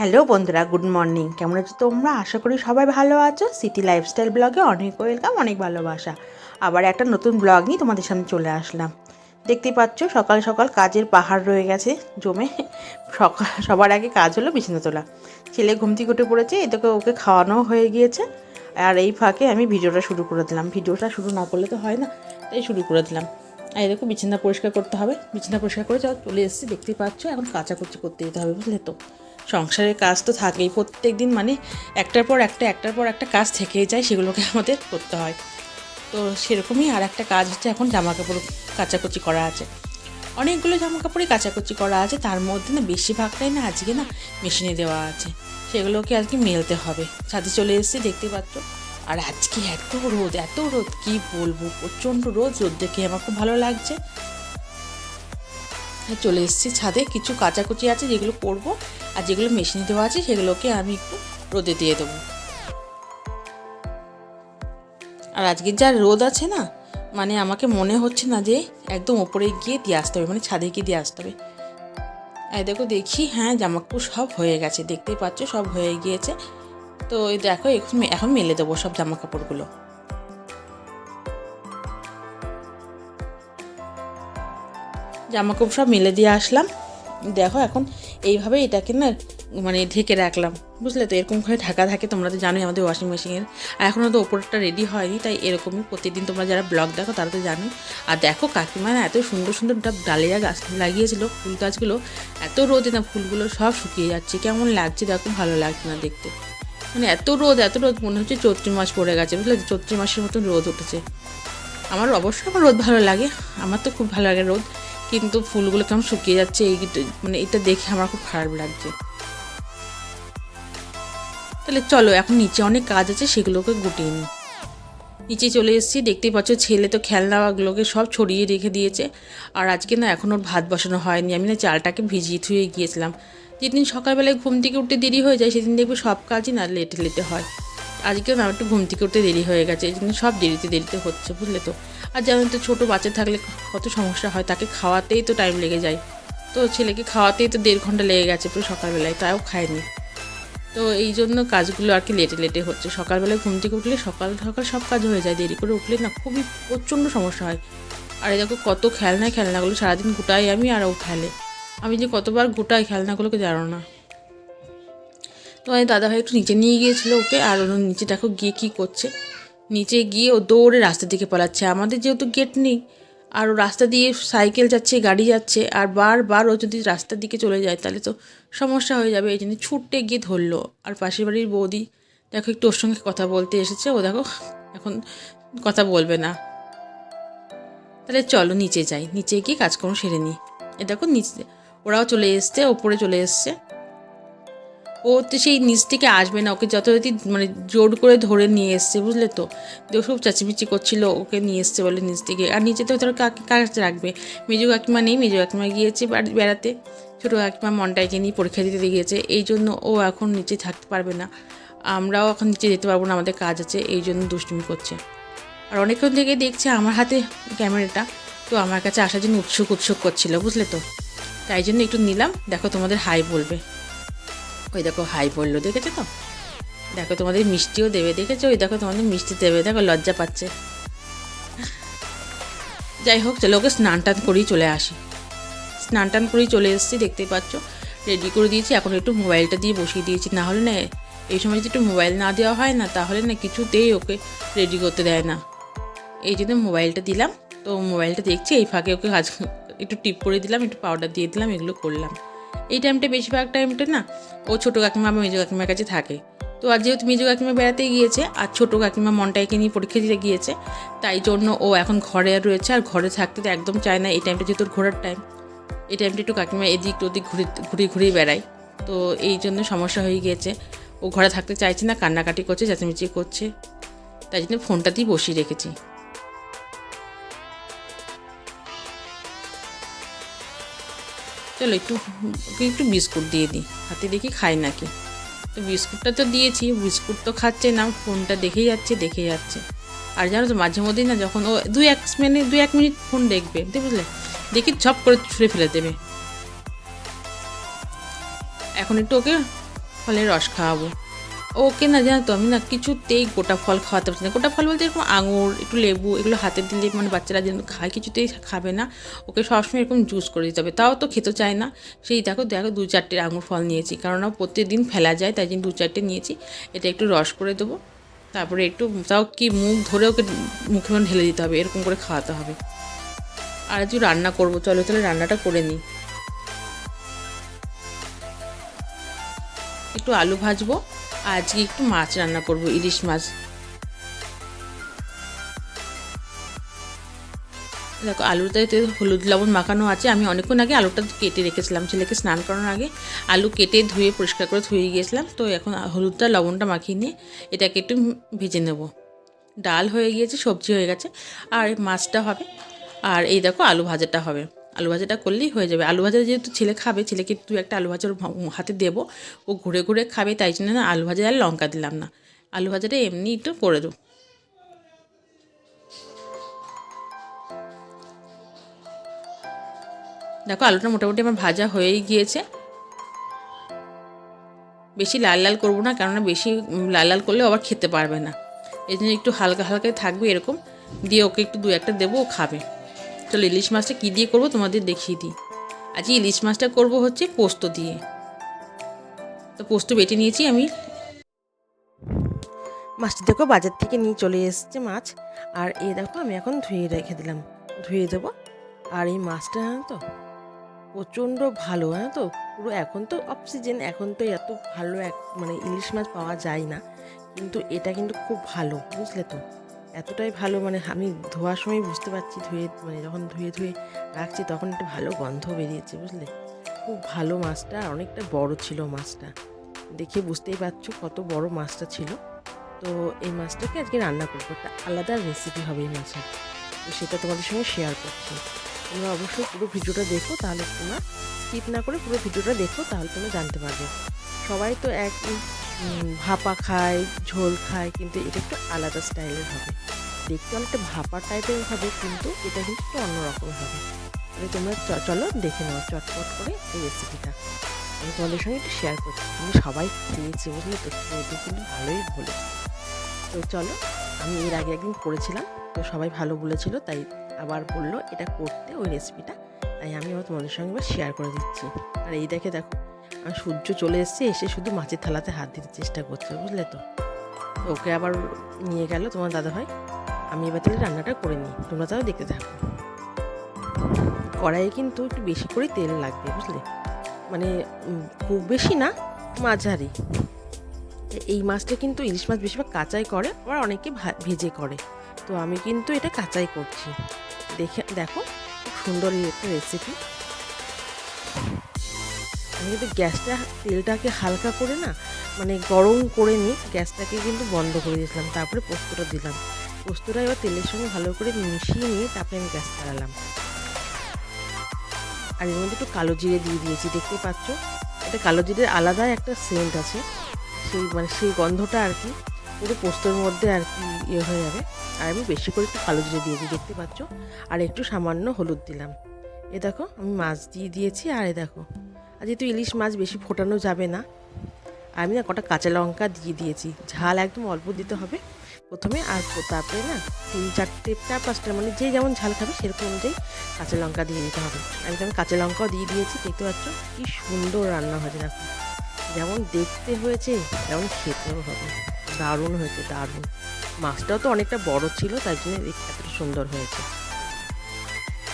Hello বন্ধুরা, good morning. কেমন আছো তোমরা? আশা করি সবাই ভালো আছো। সিটি লাইফস্টাইল ব্লগে অনেক ওয়েলকাম অনেক ভালোবাসা। আবার একটা নতুন ব্লগ নিয়ে তোমাদের সামনে চলে আসলাম। দেখতে পাচ্ছ, সকাল সকাল কাজের পাহাড় রয়ে গেছে, জমে। সকাল সবার আগে কাজ হলো বিছানা তোলা। ছেলে ঘুম থেকে উঠে পড়েছে এটাকে ওকে খাওয়ানো হয়ে গিয়েছে। আর এই ফাঁকে আমি ভিডিওটা শুরু করে দিলাম। ভিডিওটা শুরু না করলে তো হয় না, তাই শুরু করে দিলাম। আর এদেরকে বিছানা পরিষ্কার করতে হবে। বিছানা পরিষ্কার করে চলে এসেছি দেখতে পাচ্ছ, এখন কাচাকুচি করতে যেতে হবে, বুঝলে তো? সংসারের কাজ তো থাকেই। প্রত্যেক দিন মানে একটার পর একটা, একটার পর একটা কাজ থেকেই যায়, সেগুলোকে আমাদের করতে হয়। তো সেরকমই আর একটা কাজ হচ্ছে এখন জামা কাপড় কাচাকুচি করা আছে। অনেকগুলো জামা কাপড়ই কাচাকুচি করা আছে, তার মধ্যে না বেশিরভাগটাই না আজকে না মেশিনে দেওয়া আছে। সেগুলোকে আজকে মেলতে হবে। ছাদে চলে এসেছি, দেখতে পাচ্ছ। আর আজকে এত রোদ এত রোদ, কি বলব? প্রচণ্ড রোদ রোদ দেখে আমার খুব ভালো লাগছে। চলে এসেছি ছাদে, কিছু কাচাকুচি আছে যেগুলো করব। আর যেগুলো মেশিনে দেওয়া আছে, সেগুলোকে আমি একটু রোদে দিয়ে দেবো। আর আজকে যা রোদ আছে না মানে আমাকে মনে হচ্ছে না যে একদম ওপরে গিয়ে দিয়ে আসতে হবে মানে ছাদে গিয়ে দিয়ে আসতে হবে। এই দেখো, দেখি হ্যাঁ জামাকাপড় সব হয়ে গেছে, দেখতেই পাচ্ছ, সব হয়ে গিয়েছে। তো এই দেখো, এখন এখন মেলে দেবো সব জামা কাপড়গুলো জামা কাপড় সব মেলে দিয়ে আসলাম। দেখো এখন এইভাবে এটাকে না মানে ঢেকে রাখলাম, বুঝলে তো? এরকম করে ঢাকা থাকে, তোমরা তো জানোই আমাদের ওয়াশিং মেশিনের আর এখনও তো ওপরটা রেডি হয়নি, তাই এরকমই প্রতিদিন তোমরা যারা ব্লগ দেখো তারা তো জানোই। আর দেখো কাকিমা এত সুন্দর সুন্দর ডালিয়া গাছ লাগিয়েছিল, ফুল গাছগুলো। এত রোদে না ফুলগুলো সব শুকিয়ে যাচ্ছে। কেমন লাগছে দেখো, ভালো লাগছে না দেখতে। মানে এত রোদ এত রোদ, মনে হচ্ছে চৈত্রি মাস পড়ে গেছে, বুঝলে? চৈত্রি মাসের মতন রোদ উঠেছে। আমার অবশ্যই আমার রোদ ভালো লাগে। আমার তো খুব ভালো লাগে রোদ। কিন্তু ফুলগুলো কেমন শুকিয়ে যাচ্ছে, এই মানে এটা দেখে আমার খুব খারাপ লাগছে। তাহলে চলো, এখন নিচে অনেক কাজ আছে, সেগুলোকে গুটিয়ে নিই। নিচে চলে এসেছি, দেখতেই পাচ্ছ ছেলে তো খেলনাগুলোকে সব ছড়িয়ে রেখে দিয়েছে। আর আজকে না এখন ওর ভাত বসানো হয়নি, আমি না চালটাকে ভিজিয়ে থুয়ে গিয়েছিলাম। যেদিন সকালবেলায় ঘুম থেকে উঠতে দেরি হয়ে যায়, সেদিন দেখবে সব কাজই না লেটে লেটে হয়। আজকেও না একটু ঘুম থেকে উঠতে দেরি হয়ে গেছে, এই জন্য সব দেরিতে দেরিতে হচ্ছে, বুঝলে তো। আর যেমন তো ছোটো বাচ্চা থাকলে কত সমস্যা হয়, তাকে খাওয়াতেই তো টাইম লেগে যায়। তো ছেলেকে খাওয়াতেই তো দেড় ঘণ্টা লেগে গেছে পুরো সকালবেলায়, তাও খায়নি। তো এই জন্য কাজগুলো আর কি লেটে লেটে হচ্ছে। সকালবেলায় ঘুম থেকে উঠলে সকাল সকাল সব কাজ হয়ে যায়, দেরি করে উঠলে না খুবই প্রচণ্ড সমস্যা হয়। আর দেখো কত খেলনায় খেলনাগুলো, সারাদিন গোটাই আমি আর ও খেলে। আমি যে কতবার গোটাই খেলনাগুলোকে জানো না। তো আমি দাদাভাই একটু নিচে নিয়ে গিয়েছিল ওকে, আর ওর নিচে দেখো গিয়ে কী করছে। নিচে গিয়ে ও দৌড়ে রাস্তার দিকে পালাচ্ছে। আমাদের যেহেতু গেট নেই, আর ও রাস্তা দিয়ে সাইকেল যাচ্ছে, গাড়ি যাচ্ছে, আর বারবার ও যদি রাস্তার দিকে চলে যায়, তাহলে তো সমস্যা হয়ে যাবে। এই জন্য ছুটতে গিয়ে ধরলো। আর পাশের বাড়ির বৌদি, দেখো একটু ওর সঙ্গে কথা বলতে এসেছে। ও দেখো, এখন কথা বলবে না। তাহলে চলো নিচে যাই। নিচে গিয়ে কাজকর্ম সেরে নিই। এ দেখো, নিচে ওরাও চলে এসছে, ওপরে চলে এসছে। ও তো সেই নিচ থেকে আসবে না, ওকে যথারীতি মানে জোর করে ধরে নিয়ে এসছে, বুঝলে তো? খুব চাচিমিচি করছিল, ওকে নিয়ে এসছে বলে নিচ থেকে। আর নিচে তো ধরো কাকে কাছে রাখবে? মেজু কাকিমা নেই, মেজু কাকিমা গিয়েছে বাড়ি, বেড়াতে। ছোটো কাকিমা মনটাইকে নিয়ে পরীক্ষা দিতে গিয়েছে, এই জন্য ও এখন নিচে থাকতে পারবে না। আমরাও এখন নিচে যেতে পারব না, আমাদের কাজ আছে, এই জন্য দুষ্টুমি করছে। আর অনেকক্ষণ থেকে দেখছে আমার হাতে ক্যামেরাটা, তো আমার কাছে আসার জন্য উৎসুক উৎসুক করছিল, বুঝলে তো? তাই জন্য একটু নিলাম, দেখো তোমাদের হাই বলবে। ওই দেখো হাই পড়ল, দেখেছ তো? দেখো তোমাদের মিষ্টিও দেবে, দেখেছ? ওই দেখো তোমাদের মিষ্টি দেবে, দেখো লজ্জা পাচ্ছে। যাই হোক, চলো ওকে স্নান টান করেই চলে আসি। স্নান টান করেই চলে এসেছি, দেখতেই পাচ্ছ। রেডি করে দিয়েছি, এখন একটু মোবাইলটা দিয়ে বসিয়ে দিয়েছি। না হলে না, এই সময় যদি একটু মোবাইল না দেওয়া হয় না, তাহলে না কিছুতেই ওকে রেডি করতে দেয় না। এই জন্য মোবাইলটা দিলাম। তো মোবাইলটা দেখছি, এই ফাঁকে ওকে কাজ একটু টিপ করে দিলাম, একটু পাউডার দিয়ে দিলাম, এগুলো করলাম। এই টাইমটা বেশিরভাগ টাইমটা না ও ছোটো কাকিমা বা মেজো কাকিমার কাছে থাকে। তো আর যেহেতু মেজো কাকিমা বেড়াতে গিয়েছে আর ছোটো কাকিমা মনটাইকে নিয়ে পরীক্ষা দিতে গিয়েছে, তাই জন্য ও এখন ঘরে আর রয়েছে আর ঘরে থাকতে তো একদম চায় না এই টাইমটা যেহেতু ঘোরার টাইম এই টাইমটা একটু কাকিমা এদিক ওদিক ঘুরে ঘুরে ঘুরে বেড়ায়। তো এই জন্য সমস্যা হয়ে গিয়েছে। ও ঘরে থাকতে চাইছে না, কান্নাকাটি করছে, চেঁচামেচি করছে। তাই জন্য ফোনটাতেই বসিয়ে রেখেছি। চলো একটু ওকে একটু বিস্কুট দিয়ে দিই। হাতে দেখি খাই নাকি। তো বিস্কুটটা তো দিয়েছি, বিস্কুট তো খাচ্ছে না, ফোনটা দেখেই যাচ্ছে দেখে যাচ্ছে। আর জানো তো, মাঝে মধ্যেই না যখন ও দুই এক মিনিট দুই এক মিনিট ফোন দেখবে, বুঝলে? দেখি ছপ করে ছুঁড়ে ফেলে দেবে। এখন একটু ওকে ফলের রস খাওয়াবো। ওকে না জানো তো, আমি না কিছুতেই গোটা ফল খাওয়াতে পারছি না। গোটা ফল বলতে এরকম আঙুর, একটু লেবু, এগুলো হাতে দিলে মানে বাচ্চারা যেন খায়, কিছুতেই খাবে না। ওকে সবসময় এরকম জুস করে দিতে হবে। তাও তো খেতে চায় না। সেই দেখো দেখো, দু চারটে আঙুর ফল নিয়েছি। কারণ প্রত্যেকদিন ফেলা যায়, তাই জন্য দু চারটে নিয়েছি। এটা একটু রস করে দেবো। তারপরে একটু, তাও কি মুখ ধরে ওকে মুখে মানে ঢেলে দিতে হবে, এরকম করে খাওয়াতে হবে। আর একটু রান্না করব। চলো চলো রান্নাটা করে নিই। একটু আলু ভাজবো। আজকে একটু মাছ রান্না করব, ইলিশ মাছ। দেখো আলুটাতে হলুদ লবণ মাখানো আছে। আমি অনেকক্ষণ আগে আলুটা কেটে রেখেছিলাম, ছেলেকে স্নান করানোর আগে। আলু কেটে ধুয়ে পরিষ্কার করে ধুয়ে গিয়েছিলাম। তো এখন হলুদটা, লবণটা মাখিয়ে নিয়ে এটাকে একটু ভেজে নেব। ডাল হয়ে গিয়েছে, সবজি হয়ে গেছে। আর মাছটা হবে। আর এই দেখো, আলু ভাজাটা হবে। আলু ভাজাটা করলেই হয়ে যাবে। আলু ভাজা যেহেতু ছেলে খাবে, ছেলেকে একটু একটা আলু ভাজার হাতে দেবো। ও ঘুরে ঘুরে খাবে, তাই জন্য না আলু ভাজা আর লঙ্কা দিলাম না। আলু ভাজাটা এমনি একটু করে দেবো। দেখো আলুটা মোটামুটি আমার ভাজা হয়েই গিয়েছে। বেশি লাল লাল করব না, কেননা বেশি লাল লাল করলে আবার খেতে পারবে না। এই জন্য একটু হালকা হালকাই থাকবে এরকম। দিয়ে ওকে একটু দু একটা দেবো, ও খাবে। চলো ইলিশ মাছটা কী দিয়ে করব তোমাদের দেখিয়ে দিই। আজকে ইলিশ মাছটা করব হচ্ছে পোস্ত দিয়ে। তো পোস্ত বেটে নিয়েছি আমি। মাছটি দেখো বাজার থেকে নিয়ে চলে এসছে মাছ। আর এ দেখো আমি এখন ধুয়ে রেখে দিলাম। ধুয়ে দেবো। আর এই মাছটা জানো তো, প্রচণ্ড ভালো হ্যাঁ তো? পুরো এখন তো অক্সিজেন এখন তো এত ভালো এক মানে ইলিশ মাছ পাওয়া যায় না। কিন্তু এটা কিন্তু খুব ভালো, বুঝলে তো? এতটাই ভালো মানে আমি ধোয়ার সময় বুঝতে পারছি, ধুয়ে মানে যখন ধুয়ে ধুয়ে রাখছি তখন একটা ভালো গন্ধ বেরিয়েছে, বুঝলে? খুব ভালো মাছটা অনেকটা বড় ছিল মাছটা। দেখে বুঝতেই পারছ কত বড় মাছটা ছিল। তো এই মাছটাকে আজকে রান্না করব। একটা আলাদা রেসিপি হবে এই মাছের। তো সেটা তোমাদের সঙ্গে শেয়ার করছি। তোমরা অবশ্যই পুরো ভিডিওটা দেখো, তাহলে তোমরা স্কিপ না করে পুরো ভিডিওটা দেখো, তাহলে তোমরা জানতে পারবে। সবাই তো এক ভাপা খায়, ঝোল খায়, কিন্তু এটা একটু আলাদা স্টাইলের হবে। দেখতে অনেকটা ভাপা টাইপের হবে, কিন্তু এটা কিন্তু একটু অন্যরকম হবে। তাহলে তোমরা চলো দেখে নাও, চটপট করে এই রেসিপিটা আমি তোমাদের সঙ্গে একটু শেয়ার করছি। আমি সবাই খেয়েছি বুঝলে তো? খেয়ে কিন্তু ভালোই বলেছে তো চলো, আমি এর আগে একদিন করেছিলাম, তো সবাই ভালো বলেছিল, তাই আবার বলল এটা করতে ওই রেসিপিটা তাই আমি আমার তোমাদের সঙ্গে শেয়ার করে দিচ্ছি। আর এই দেখে দেখো আর সূর্য চলে এসছে, এসে শুধু মাছের থালাতে হাত দিতে চেষ্টা করছে, বুঝলে তো? ওকে আবার নিয়ে গেল তোমার দাদাভাই। আমি এবার তাহলে রান্নাটা করে নিই, তোমরা তাও দেখতে থাকো। কড়াইয়ে কিন্তু একটু বেশি করে তেল লাগবে, বুঝলে? মানে খুব বেশি না, মাঝারি। এই মাছটা কিন্তু ইলিশ মাছ বেশিরভাগ কাঁচাই করে, আবার অনেকে ভেজে করে। তো আমি কিন্তু এটা কাঁচাই করছি। দেখে, দেখো, খুব সুন্দর একটা রেসিপি আমি কিন্তু গ্যাসটা, তেলটাকে হালকা করে না মানে গরম করে নিই, গ্যাসটাকে কিন্তু বন্ধ করে দিয়েছিলাম, তারপরে পোস্তটা দিলাম। পোস্তটা এবার তেলের সঙ্গে ভালো করে মিশিয়ে নিয়ে তারপরে আমি গ্যাস চালালাম। আর এর মধ্যে একটু কালো জিরে দিয়ে দিয়েছি, দেখতে পাচ্ছ? এটা কালো জিরের আলাদা একটা সেন্ট আছে। সেই মানে সেই গন্ধটা আর কি, পুরো পোস্তর মধ্যে আর কি ইয়ে হয়ে যাবে। আর আমি বেশি করে একটু কালো জিরে দিয়েছি, দেখতে পাচ্ছ? আর একটু সামান্য হলুদ দিলাম। এ দেখো, আমি মাছ দিয়ে দিয়েছি, আর এ দেখো। যেহেতু ইলিশ মাছ বেশি ফোটানো যাবে না, আমি না কটা কাঁচা লঙ্কা দিয়ে দিয়েছি। ঝাল একদম অল্প দিতে হবে। প্রথমে আর তারপরে না তিন চারটে চার পাঁচটা মানে যে যেমন ঝাল খাবে সেরকম অনুযায়ী কাঁচা লঙ্কা দিয়ে দিতে হবে। আমি যেমন কাঁচা লঙ্কাও দিয়ে দিয়েছি, দেখতে পাচ্ছ কি সুন্দর রান্না হয়েছে দেখো যেমন দেখতে হয়েছে, তেমন খেতেও হবে। দারুণ হয়েছে, দারুণ। মাছটাও তো অনেকটা বড় ছিল, তাই জন্য এতটা সুন্দর হয়েছে।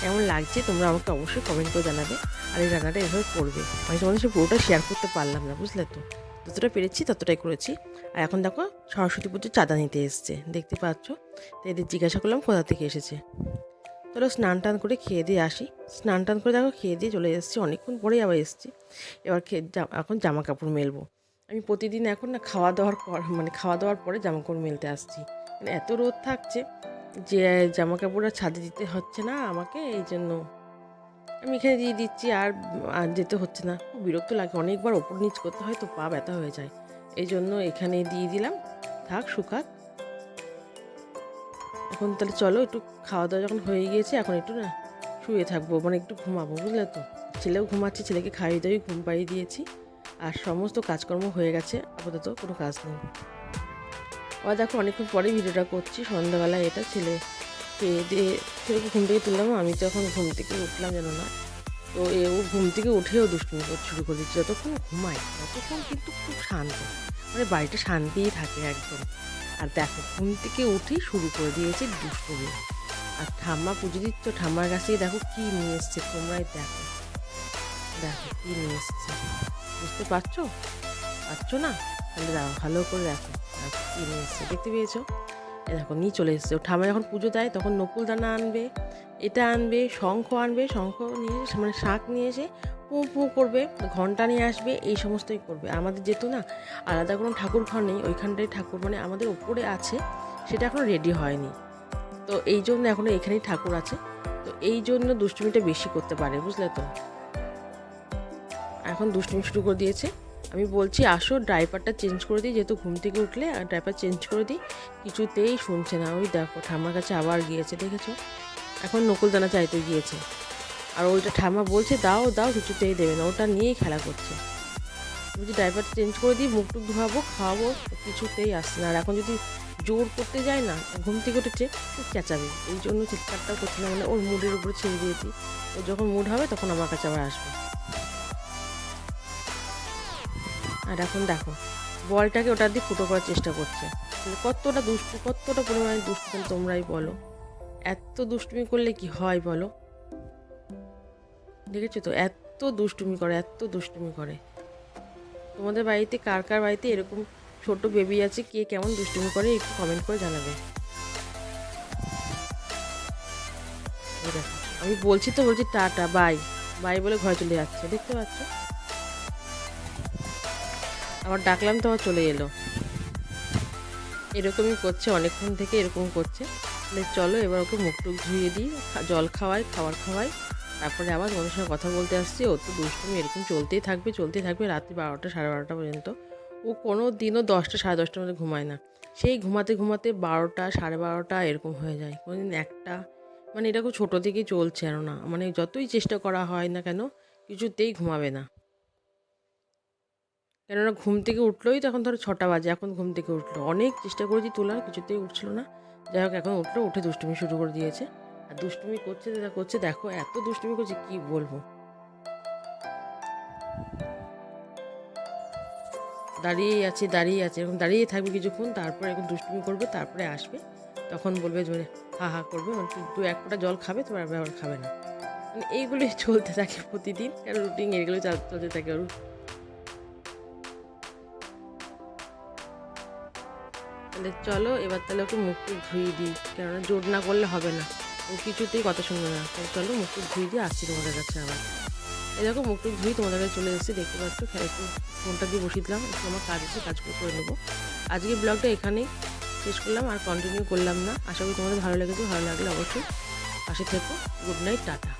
কেমন লাগছে তোমরা আমাকে অবশ্যই কমেন্ট করে জানাবে। আর এই রান্নাটা এভাবে করবে। আমি তোমাদের সে পুরোটা শেয়ার করতে পারলাম না, বুঝলে তো? যতটা পেরেছি ততটাই করেছি। আর এখন দেখো, সরস্বতী পুজোর চাঁদা নিতে এসছে, দেখতে পাচ্ছ? তো এদের জিজ্ঞাসা করলাম কোথা থেকে এসেছে। চলো স্নান টান করে খেয়ে দিয়ে আসি। স্নান টান করে দেখো খেয়ে দিয়ে চলে এসেছি, অনেকক্ষণ পরেই আবার এসেছি। এবার খেয়ে এখন জামা কাপড় মেলবো। আমি প্রতিদিন এখন না খাওয়া দাওয়ার পর মানে খাওয়া দাওয়ার পরে জামা কাপড় মেলতে আসছি। মানে এত রোদ থাকছে যে জামা কাপড় আর ছাদে দিতে হচ্ছে না আমাকে, এই জন্য আমি এখানে দিয়ে দিচ্ছি আর আর যেতে হচ্ছে না। খুব বিরক্ত লাগে। অনেকবার ওপর নিচ করতে হয় তো পা ব্যথা হয়ে যায়। এই জন্য এখানে দিয়ে দিলাম। থাক, শুকাক। এখন তাহলে চলো একটু খাওয়া দাওয়া যখন হয়ে গিয়েছে, এখন একটু না শুয়ে থাকব মানে একটু ঘুমাবো, বুঝলে তো? ছেলেও ঘুমাচ্ছে, ছেলেকে খাইয়ে দাইয়ে ঘুম পাড়িয়ে দিয়েছি। আর সমস্ত কাজকর্ম হয়ে গেছে, আপাতত কোনো কাজ নেই। আবার দেখো অনেকক্ষণ পরে ভিডিওটা করছি, সন্ধ্যাবেলায় এটা ছেলে খেয়ে দিয়ে ছেলেকে ঘুম থেকে তুললাম। আমি তো এখন ঘুম থেকে উঠলাম যেন না। তো এ ও ঘুম থেকে উঠেও দুষ্টুমি করতে শুরু করে দিচ্ছে। যতক্ষণ ঘুমায়, ততক্ষণ কিন্তু খুব শান্ত। মানে বাড়িটা শান্তিই থাকে একদম। আর দেখো, ঘুম থেকে উঠেই শুরু করে দিয়েছে দুষ্টুমি। আর ঠাম্মা পুজো দিচ্ছ, ঠাম্মার কাছে দেখো কি নিয়ে এসছে, তোমরাই দেখো। দেখো কি নিয়ে এসছে। বুঝতে পারছ? পারছ না? তাহলে দেখো ভালো করে দেখো কি নিয়ে এসছে। দেখতে পেয়েছ? দেখো, নিয়ে চলে এসছে। ও ঠাম্মা যখন পুজো দেয়, তখন নকুল দানা আনবে, এটা আনবে, শঙ্খ আনবে, শঙ্খ নিয়ে মানে শাঁখ নিয়ে এসে পু পু করবে, ঘণ্টা নিয়ে আসবে, এই সমস্তই করবে। আমাদের যেহেতু না আলাদা কোনো ঠাকুর ঘর নেই ওইখানটাই ঠাকুর মানে আমাদের ওপরে আছে, সেটা এখনও রেডি হয়নি। তো এই জন্য এখনও এখানেই ঠাকুর আছে। তো এই জন্য দুষ্টুমিটা বেশি করতে পারে, বুঝলে তো? এখন দুষ্টুমি শুরু করে দিয়েছে। আমি বলছি, আসো ড্রাইভারটা চেঞ্জ করে দিই, যেহেতু ঘুম থেকে উঠলে, আর ড্রাইভার চেঞ্জ করে দিই, কিছুতেই শুনছে না। ওই দেখো, ঠাম্মার কাছে আবার গিয়েছে, দেখেছ? এখন নকুল দানা চাইতে গিয়েছে। আর ওইটা ঠাম্মা বলছে, দাও দাও, কিছুতেই দেবে না। ওটা নিয়েই খেলা করছে। বলছি ড্রাইভার চেঞ্জ করে দিই মুখ টুক ধোয়াবো, খাওয়াবো, কিছুতেই আসছে না। আর এখন যদি জোর করতে যায় না, ঘুম থেকে উঠেছে চেঁচাবে। এই জন্য চিৎকারটা করছে না মানে ওর মুডের উপরে ছেড়ে দিয়েছি। ও যখন মুড হবে, তখন আমার কাছে আবার আসবে। আর এখন দেখো, বলটাকে ওটা দিয়ে ফুটো করার চেষ্টা করছে। কতটা দুষ্টু, কতটা পরিমাণে দুষ্টু তোমরাই বলো। এত দুষ্টুমি করলে কি হয় বলো? দেখেছ তো? এত দুষ্টুমি করে, এত দুষ্টুমি করে। তোমাদের বাড়িতে, কার কার বাড়িতে এরকম ছোট বেবি আছে? কে কেমন দুষ্টুমি করে? একটু কমেন্ট করে জানাবে। আমি বলছি তো বলছি টাটা বাই বাই বলে ঘরে চলে যাচ্ছে, দেখতে পাচ্ছ? আবার ডাকলাম তো আবার চলে এলো। এরকমই করছে, অনেকক্ষণ থেকে এরকম করছে। চলো এবার ওকে মুখ টুক ধুয়ে দিই জল খাওয়াই, খাবার খাওয়াই। তারপরে আবার তোমাদের সঙ্গে কথা বলতে আসছি। ও তো দুষ্টুমি এরকম চলতেই থাকবে চলতেই থাকবে রাত্রি বারোটা, সাড়ে বারোটা পর্যন্ত। ও কোনো দিনও দশটা, সাড়ে দশটার মধ্যে ঘুমায় না। সেই ঘুমাতে ঘুমাতে বারোটা, সাড়ে বারোটা এরকম হয়ে যায়। কোনোদিন একটা মানে এটা খুব ছোটো থেকেই চলছে আর না। মানে যতই চেষ্টা করা হয় না কেন, কিছুতেই ঘুমাবে না। কেননা ঘুম থেকে উঠলোই তো তখন ধরো ছটা বাজে, এখন ঘুম থেকে উঠল। অনেক চেষ্টা করেছি তোলার কিছুতেই উঠছিল না। যাই হোক, এখন উঠল, উঠে দুষ্টুমি শুরু করে দিয়েছে। আর দুষ্টুমি করছে যেটা করছে, দেখো এত দুষ্টুমি করছে, কি বলব? দাঁড়িয়েই আছে দাঁড়িয়ে আছে এরকম দাঁড়িয়ে থাকবে কিছুক্ষণ, তারপরে এখন দুষ্টুমি করবে, তারপরে আসবে। তখন বলবে যে হা হা করবে মানে দু এক ফোঁটা জল খাবে তোমার আবার খাবে না। মানে এইগুলোই চলতে থাকে প্রতিদিন আর রুটিন এগুলো চাল- চলতে থাকে ওর তাহলে চলো, এবার তাহলে ওকে মুখ টুক ধুয়ে দিই, কেননা জোর না করলে হবে না। ও কিছুতেই কথা শুনবে না। তাই চলো মুখ টুক ধুয়ে দিয়ে আসছি তোমাদের কাছে আবার। এই দেখো, মুখ টুক ধুয়ে তোমাদের কাছে চলে এসেছি, দেখতে পাচ্ছ? খেয়ে একটু ফোনটা দিয়ে বসিয়ে দিলাম, একটু আমার কাজ আছে, কাজগুলো করে নেব। আজকে ব্লগটা এখানেই শেষ করলাম, আর কন্টিনিউ করলাম না। আশা করি তোমাদের ভালো লেগেছে, ভালো লাগলে অবশ্যই পাশে থেকো। Good night, tata.